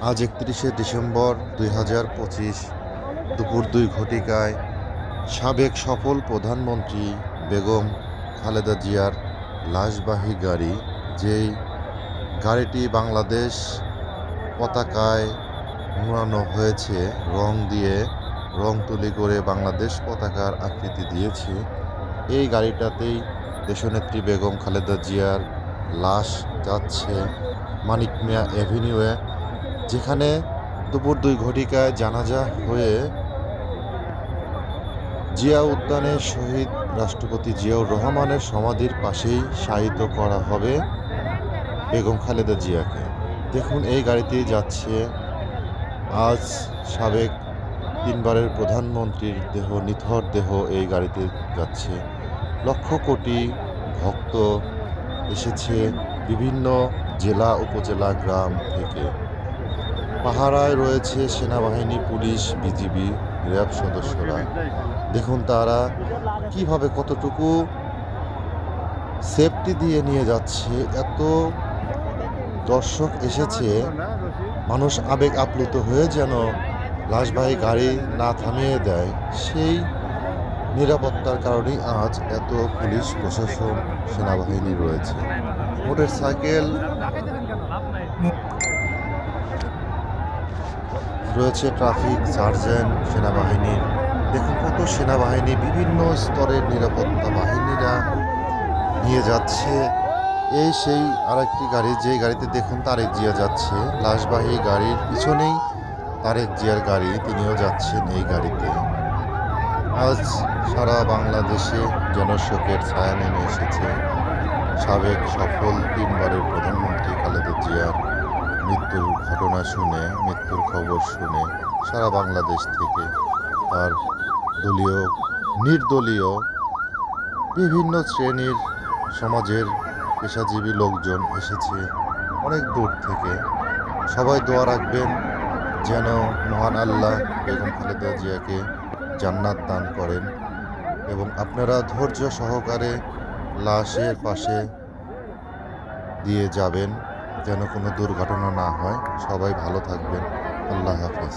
আজ একত্রিশে ডিসেম্বর দুই হাজার পঁচিশ, দুপুর দুই ঘটিকায় সাবেক সফল প্রধানমন্ত্রী বেগম খালেদা জিয়ার লাশবাহী গাড়ি, যেই গাড়িটি বাংলাদেশ পতাকায় মোড়ানো হয়েছে, রং দিয়ে রং তুলি করে বাংলাদেশ পতাকার আকৃতি দিয়েছে, এই গাড়িটাতেই দেশনেত্রী বেগম খালেদা জিয়ার লাশ যাচ্ছে মানিক মিয়া অ্যাভিনিউয়ে যেখানে দুপুর দুই ঘটিকায় জানাজা হয়ে জিয়া উদ্যানে শহীদ রাষ্ট্রপতি জিয়াউর রহমানের সমাধির পাশেই শায়িত করা হবে বেগম খালেদা জিয়াকে। দেখুন, এই গাড়িতেই যাচ্ছে আজ সাবেক তিনবারের প্রধানমন্ত্রীর দেহ, নিথর দেহ এই গাড়িতে যাচ্ছে। লক্ষ কোটি ভক্ত এসেছে বিভিন্ন জেলা, উপজেলা, গ্রাম থেকে। পাহারায় রয়েছে সেনাবাহিনী, পুলিশ, বিজিবি, র্যাব সদস্যরা। দেখুন তারা কীভাবে কতটুকু সেফটি দিয়ে নিয়ে যাচ্ছে। এত দর্শক এসেছে, মানুষ আবেগ আপ্লুত হয়ে যেন লাশবাহী গাড়ি না থামিয়ে দেয়। সেই নিরাপত্তার কারণেই আজ এত পুলিশ, প্রশাসন, সেনাবাহিনী রয়েছে। মোটর সাইকেল রয়েছে ট্রাফিক, সার্জেন্ট, সেনাবাহিনীর। দেখুন কত সেনাবাহিনী, বিভিন্ন স্তরের নিরাপত্তা বাহিনীরা নিয়ে যাচ্ছে। এই সেই আরেকটি গাড়ি যে গাড়িতে দেখুন তারেক জিয়া যাচ্ছে। লাশবাহী গাড়ির পিছনেই তারেক জিয়ার গাড়ি, তিনিও যাচ্ছেন এই গাড়িতে। আজ সারা বাংলাদেশে জনশোকের ছায়া নেমে এসেছে। সাবেক সফল তিনবারের প্রধানমন্ত্রী খালেদা জিয়ার মৃত্যুর ঘটনা শুনে, মৃত্যুর খবর শুনে সারা বাংলাদেশ থেকে তার দলীয়, নির্দলীয় বিভিন্ন শ্রেণির সমাজের পেশাজীবী লোকজন এসেছে অনেক দূর থেকে। সবাই দোয়া রাখবেন যেন মহান আল্লাহ বেগম খালেদা জিয়াকে জান্নাত দান করেন এবং আপনারা ধৈর্য সহকারে লাশের পাশে দিয়ে যাবেন। যেন কোনো দুর্ঘটনা না হয়। সবাই ভালো থাকবেন। আল্লাহ হাফেজ।